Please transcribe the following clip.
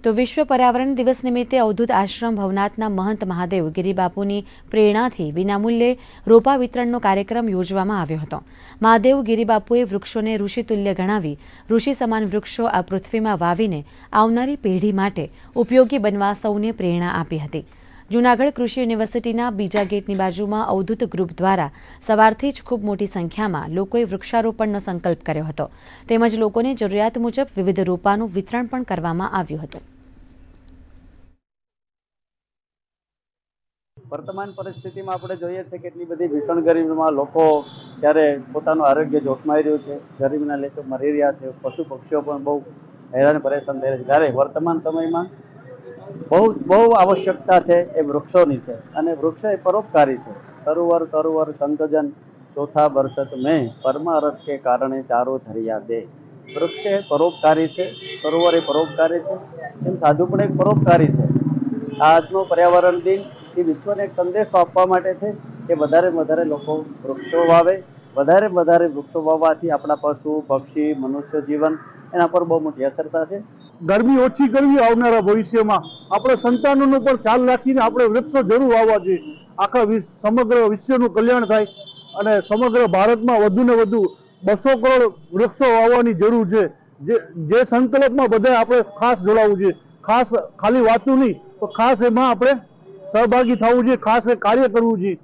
તો વિશ્વ પર્યાવરણ દિવસ નિમિત્તે અવધૂત આશ્રમ ભવનાથના મહંત મહાદેવ ગિરિબાપુની પ્રેરણાથી વિનામૂલ્યે રોપા વિતરણનો કાર્યક્રમ યોજવામાં આવ્યો હતો. મહાદેવ ગિરિબાપુએ વૃક્ષોને ઋષિતુલ્ય ગણાવી, ઋષિ સમાન વૃક્ષો આ પૃથ્વીમાં વાવીને આવનારી પેઢી માટે ઉપયોગી બનવા સૌને પ્રેરણા આપી હતી. જૂનાગઢ કૃષિ યુનિવર્સિટીના બીજા ગેટની બાજુમાં અવધૂત ગ્રુપ દ્વારા સવારથી જ ખૂબ મોટી સંખ્યામાં લોકોએ વૃક્ષારોપણનો સંકલ્પ કર્યો હતો. તેમજ લોકોને જરૂરિયાત મુજબ વિવિધ રોપાનું વિતરણ પણ કરવામાં આવ્યું હતું. વર્તમાન પરિસ્થિતિમાં આપણે જોઈએ છે કે એટલી બધી ભીષણ ગરીબીમાં લોકો જ્યારે પોતાનું આરોગ્ય જોખમાઈ રહ્યું છે ગરમીના લેખો મરી રહ્યા છે, પશુ પક્ષીઓ પણ બહુ હેરાન પરેશાન થઈ રહ્યા છે. જ્યારે વર્તમાન સમયમાં બહુ બહુ આવશ્યકતા છે એ વૃક્ષોની છે. અને વૃક્ષ એ પરોપકારી છે. સરોવર તરોવર સંતજન ચોથા બરસત મેં પરમારથ કે કારણે ચારો ધરિયા દે. વૃક્ષ એ પરોપકારી છે, સરોવર એ પરોપકારી છે, એમ સાધુ પણ એક પરોપકારી છે. આજનો પર્યાવરણ દિન એ વિશ્વને એક સંદેશો આપવા માટે છે કે વધારે વધારે લોકો વૃક્ષો વાવે. વધારે વધારે વૃક્ષો વાવવાથી આપણા પશુ, પક્ષી, મનુષ્ય જીવન એના પર બહુ મોટી અસર થશે ગરમી ઓછી કરવી આવનારા ભવિષ્યમાં. આપણે સંતાનોનો પણ ખ્યાલ રાખીને આપણે વૃક્ષો જરૂર વાવવા જોઈએ. આખા સમગ્ર વિશ્વનું કલ્યાણ થાય અને સમગ્ર ભારતમાં વધુ ને વધુ બસો કરોડ વૃક્ષો વાવવાની જરૂર છે. જે જે સંકલ્પમાં બધા આપણે ખાસ જોડાવવું જોઈએ. ખાસ ખાલી વાતું નહીં, તો ખાસ એમાં આપણે સહભાગી થવું જોઈએ, ખાસ એ કાર્ય કરવું જોઈએ.